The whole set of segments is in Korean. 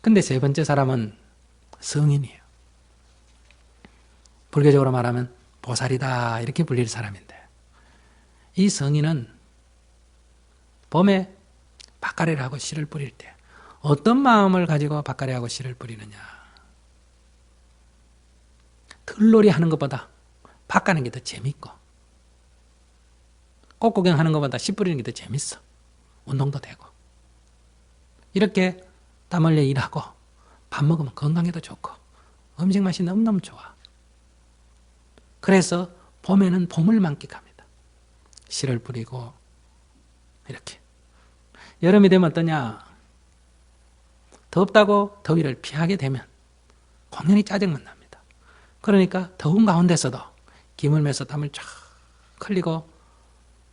근데 세 번째 사람은 성인이에요. 불교적으로 말하면 보살이다 이렇게 불릴 사람인데 이 성인은 봄에 밭가래를 하고 씨를 뿌릴 때 어떤 마음을 가지고 밭가래 하고 씨를 뿌리느냐? 들놀이 하는 것보다 밭 가는 게 더 재밌고 꽃 구경하는 것보다 씨 뿌리는 게 더 재밌어. 운동도 되고. 이렇게 땀 흘려 일하고 밥 먹으면 건강에도 좋고 음식 맛이 너무너무 좋아 그래서 봄에는 봄을 만끽합니다. 씨를 뿌리고 이렇게. 여름이 되면 어떠냐? 덥다고 더위를 피하게 되면 공연히 짜증만 납니다. 그러니까 더운 가운데서도 김을 매서 땀을 쫙 흘리고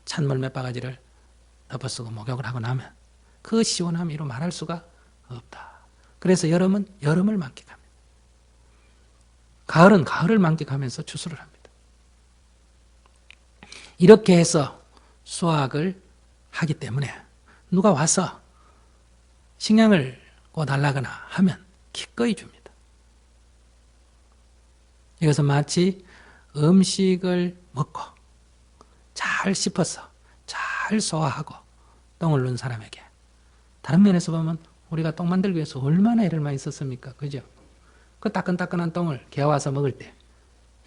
찬물 몇 바가지를 덮어쓰고 목욕을 하고 나면 그 시원함 이로 말할 수가 없다. 그래서 여름은 여름을 만끽합니다. 가을은 가을을 만끽하면서 추수를 합니다. 이렇게 해서 수학을 하기 때문에 누가 와서 식량을 꿔달라거나 하면 기꺼이 줍니다. 이것은 마치 음식을 먹고 잘 씹어서 잘 소화하고 똥을 넣은 사람에게 다른 면에서 보면 우리가 똥 만들기 위해서 얼마나 애를 많이 썼습니까? 그죠? 그 따끈따끈한 똥을 개 와서 먹을 때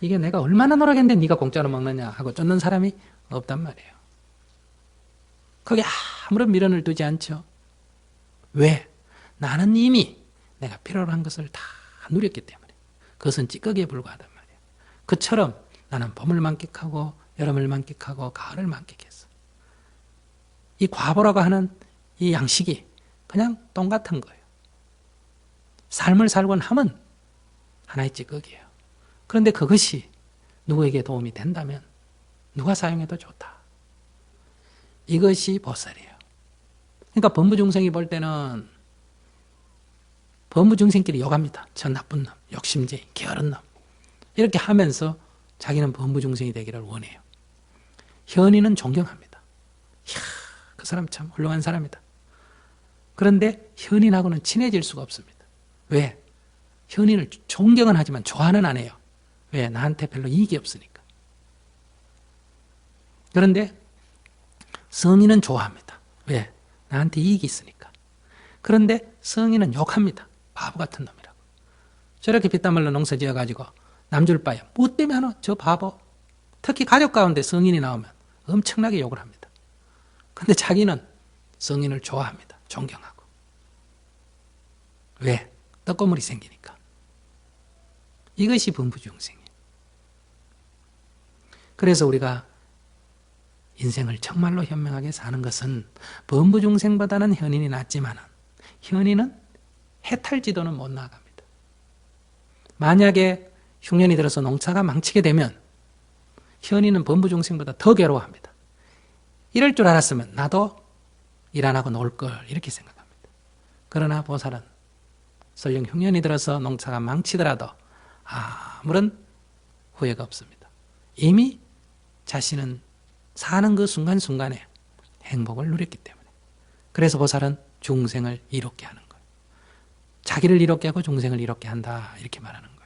이게 내가 얼마나 노력했는데 네가 공짜로 먹느냐 하고 쫓는 사람이 없단 말이에요. 거기 아무런 미련을 두지 않죠. 왜? 나는 이미 내가 필요로 한 것을 다 누렸기 때문에 그것은 찌꺼기에 불과하단 말이에요. 그처럼 나는 봄을 만끽하고 여름을 만끽하고 가을을 만끽했어. 이 과보라고 하는 이 양식이 그냥 똥 같은 거예요. 삶을 살곤 하면 하나의 찌꺼기예요. 그런데 그것이 누구에게 도움이 된다면 누가 사용해도 좋다. 이것이 보살이에요. 그러니까 범부중생이 볼 때는 범부중생끼리 욕합니다. 저 나쁜 놈, 욕심쟁이, 게으른 놈. 이렇게 하면서 자기는 범부중생이 되기를 원해요. 현이는 존경합니다. 이야, 그 사람 참 훌륭한 사람이다. 그런데 현인하고는 친해질 수가 없습니다. 왜? 현인을 존경은 하지만 좋아는 안 해요. 왜? 나한테 별로 이익이 없으니까. 그런데 성인은 좋아합니다. 왜? 나한테 이익이 있으니까. 그런데 성인은 욕합니다. 바보 같은 놈이라고. 저렇게 흘러 농사 지어가지고 남줄 바야. 뭐 때문에 하나? 저 바보. 특히 가족 가운데 성인이 나오면 엄청나게 욕을 합니다. 근데 자기는 성인을 좋아합니다. 존경하고. 왜? 떡고물이 생기니까. 이것이 범부중생이에요. 그래서 우리가 인생을 정말로 현명하게 사는 것은 범부중생보다는 현인이 낫지만 현인은 해탈지도는 못 나갑니다. 만약에 흉년이 들어서 농사가 망치게 되면 현인은 범부중생보다 더 괴로워합니다. 이럴 줄 알았으면 나도 일 안 하고 놀 걸 이렇게 생각합니다. 그러나 보살은 설령 흉년이 들어서 농사가 망치더라도 아무런 후회가 없습니다. 이미 자신은 사는 그 순간순간에 행복을 누렸기 때문에. 그래서 보살은 중생을 이롭게 하는 거예요. 자기를 이롭게 하고 중생을 이롭게 한다. 이렇게 말하는 거예요.